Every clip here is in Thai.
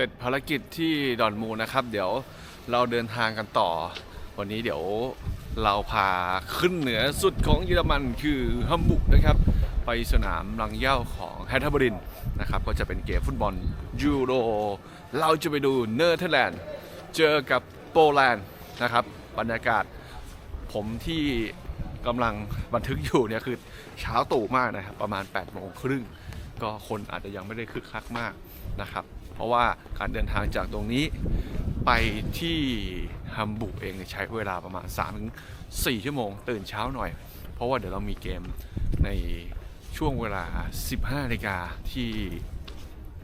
ร็จภารกิจที่ดอนมูนะครับ เดี๋ยวเราเดินทางกันต่อ วันนี้เดี๋ยวเราพาขึ้นเหนือสุดของเยอรมันคือฮัมบุกนะครับ ไปสนามรังเย้าของแฮทเทอร์บรินนะครับ ก็จะเป็นเกมฟุตบอลยูโรเราจะไปดูเนเธอร์แลนด์ เจอกับโปแลนด์นะครับ บรรยากาศผมที่กำลังบันทึกอยู่เนี่ยคือเช้าตู่มากนะครับ ประมาณ8ปดโมงครึ่ง ก็คนอาจจะยังไม่ได้คึกคักมากนะครับ เพราะว่าการเดินทางจากตรงนี้ไปที่ฮัมบูร์กเองใช้เวลาประมาณ 3-4 ชั่วโมง ตื่นเช้าหน่อย เพราะว่าเดี๋ยวเรามีเกมในช่วงเวลา 15นาฬิกาที่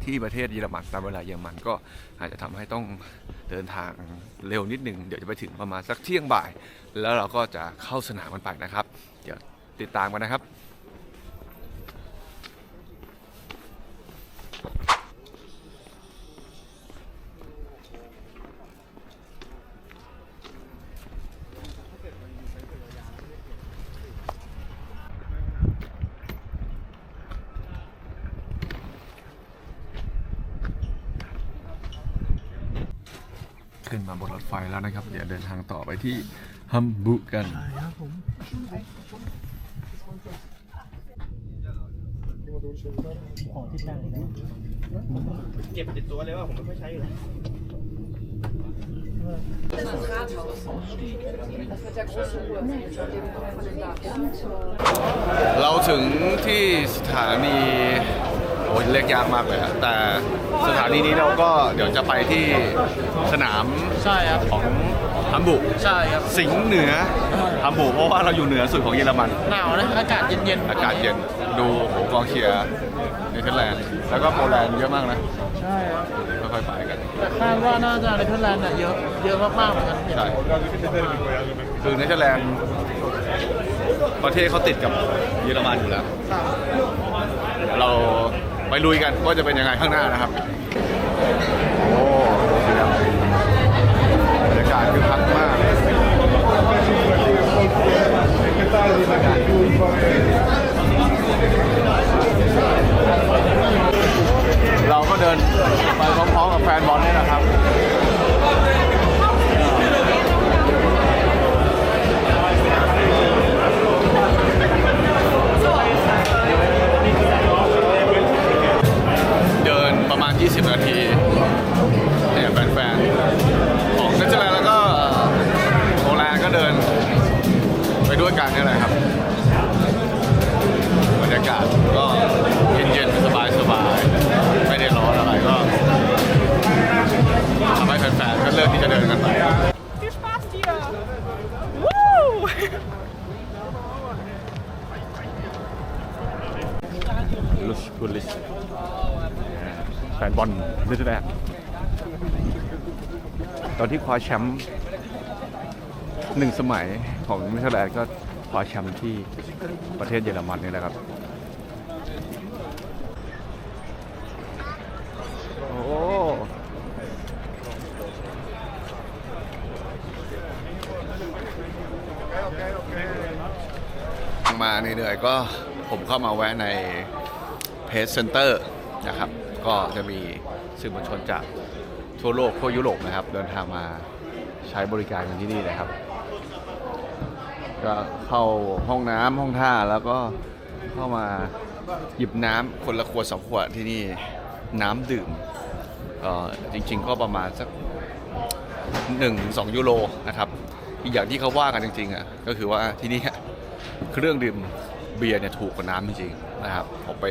ที่ประเทศเยอรมันตามเวลาเยอรมันก็อาจจะทำให้ต้องเดินทางเร็วนิดนึงเดี๋ยวจะไปถึงประมาณสักเที่ยงบ่าย แล้วเราก็จะเข้าสนามกันไปนะครับ เดี๋ยวติดตามกันนะครับ ขึ้นมาบนรถไฟแล้วนะครับ เดี๋ยวเดินทางต่อไปที่ฮัมบูร์กกันเก็บติดตัวเลยว่าผมไม่ค่อยใช้อยู่แล้วเราถึงที่สถานี โอ้ยเรียกยากมากเลยอะแต่สถานีนี้เราก็เดี๋ยวจะไปที่สนามใช่ครับ ของฮัมบูร์กใช่ครับ สิงห์เหนือฮัมบูร์กเพราะว่าเราอยู่เหนือสุดของเยอรมัน หนาวนะ อากาศเย็นๆอากาศเย็นดูโหกองเชียร์เนเธอร์แลนด์แล้วก็โปแลนด์เยอะมากนะใช่ครับค่อยๆไปกัน แต่คาดว่าน่าจะในเทอร์แลนด์เนี่ยเยอะเยอะมากๆเหมือนกันเห็นใช่ คือเนเธอร์แลนด์ประเทศเขาติดกับเยอรมันอยู่แล้วเดี๋ยวเรา ไปลุยกันว่าจะเป็นยังไงข้างหน้านะครับ โอ้บรรยากาศคือคักมากเราก็เดินไปพร้อมๆกับแฟนบอลนี่แหละครับ ด้วยกันนี่แหละครับบรรยากาศก็เย็นๆสบายๆไม่ได้ร้อนอะไรก็ทำให้แฟนๆก็เลือกที่จะเดินกันไป Viel Spaß dir! Woo! ลุชกุลิชแฟนบอลนเธอร์แลนด์ตอนที่คว้าแชมป์ หนึ่งสมัยของเนเธอร์แลนด์ก็คว้าแชมป์ที่ประเทศเยอรมันนี่แหละครับ โอ้มาเหนื่อยๆก็ผมเข้ามาแวะในเพจเซ็นเตอร์นะครับ ก็จะมีสื่อมวลชนจากทั่วโลกทั่วยุโรปนะครับ เดินทางมาใช้บริการกันที่นี่นะครับ ก็เข้าห้องน้ำห้องท่าแล้วก็เข้ามาหยิบน้ำคนละขวดสองขวดที่นี่น้ำดื่มเอ่อจริงๆก็ประมาณสัก1นสองยูโรนะครับอีกอย่างที่เขาว่ากันจริงๆอะก็คือว่าที่นี่ เครื่องดื่มเบียร์เนี่ยถูกกว่าน้ำจริงๆนะครับผมไป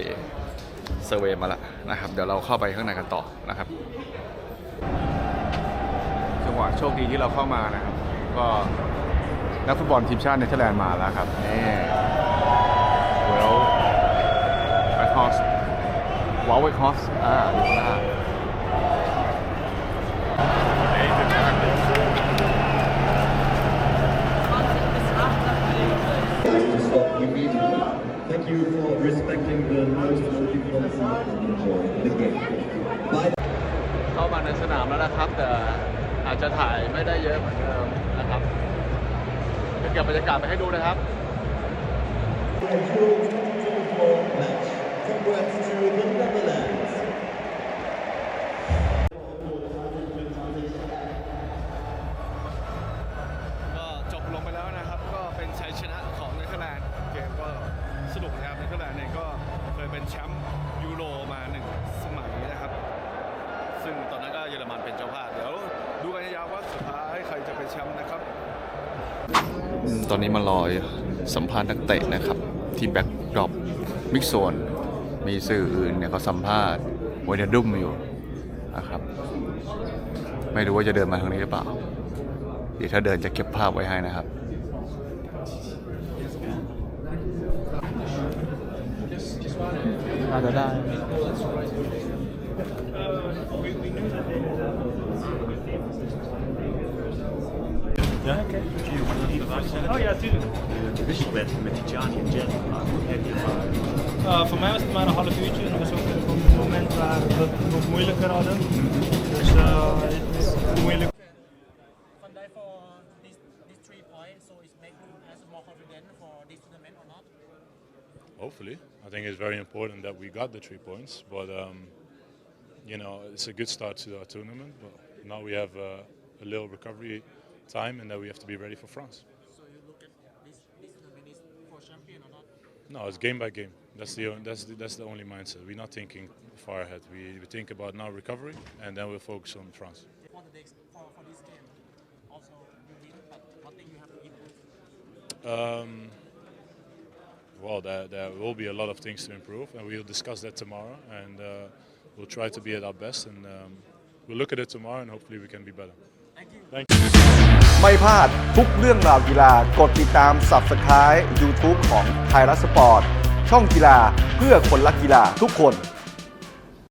เซอร์เวย์มาแล้วนะครับ เดี๋ยวเราเข้าไปข้างในกันต่อนะครับ จังหวะโชคดีที่เราเข้ามานะครับ ก็ นักฟุตบอลทีมชาติเนเธอร์แลนด์มาแล้วครับนี่เวลไวคอสวอลไวคอสอ่าอยู่ข้างหน้าเข้ามาในสนามแล้วนะครับ แต่อาจจะถ่ายไม่ได้เยอะเหมือนเดิมนะครับ ก็บบรรยากาศไปให้ดูนะครับ ก็จบลงไปแล้วนะครับ ก็เป็นชัยชนะของเนเธอร์แลนด์เกมก็สนุกนะครับเนเธอร์แลนด์เนี่ยก็เคยเป็นแชมป์ยูโรมาหนึ่งสมัยนะครับ ซึ่งตอนนั้นก็เยอรมันเป็นเจ้าภาพเดี๋ยวดูกันยาวว่าสุดท้ายใครจะเป็นแชมป์นะครับ ตอนนี้มารอสัมภาษณ์นักเตะนะครับ ที่แบ็กดรอปมิกโซน มีสื่ออื่นเนี่ยเขาสัมภาษณ์วอยดุมอยู่นะครับ ไม่รู้ว่าจะเดินมาทางนี้หรือเปล่า เดี๋ยวถ้าเดินจะเก็บภาพไว้ให้นะครับอาจจะได้ Oh ja, tuurlijk. wisselwedstrijd met Tijani en Jet. Uh, voor mij was het maar een half uurtje. En dat was ook op het moment waar we het nog moeilijker hadden. Dus uh, het is moeilijk. Van Dijk for this this three points, so it's make you as more confident for this tournament or not? Hopefully, I think it's very important that we got the three points. But um, you know, it's a good start to our tournament. But now we have uh, a little recovery time, and then we have to be ready for France. So you look at this this tournament is for champion or not? No, it's game by game. That's the that's the, that's the only mindset. We're not thinking far ahead. We, we think about now recovery, and then we'll focus on France. For the for, for this game, also you win, but one thing you have to improve. Um, well, there, there will be a lot of things to improve, and we'll discuss that tomorrow. And uh, we'll try to be at our best, and um, we'll look at it tomorrow, and hopefully we can be better. Thank you. Thank you. ไม่พลาดทุกเรื่องราวกีฬากดติดตาม Subscribe YouTube ของไทยรัฐสปอร์ตช่องกีฬาเพื่อคนรักกีฬาทุกคน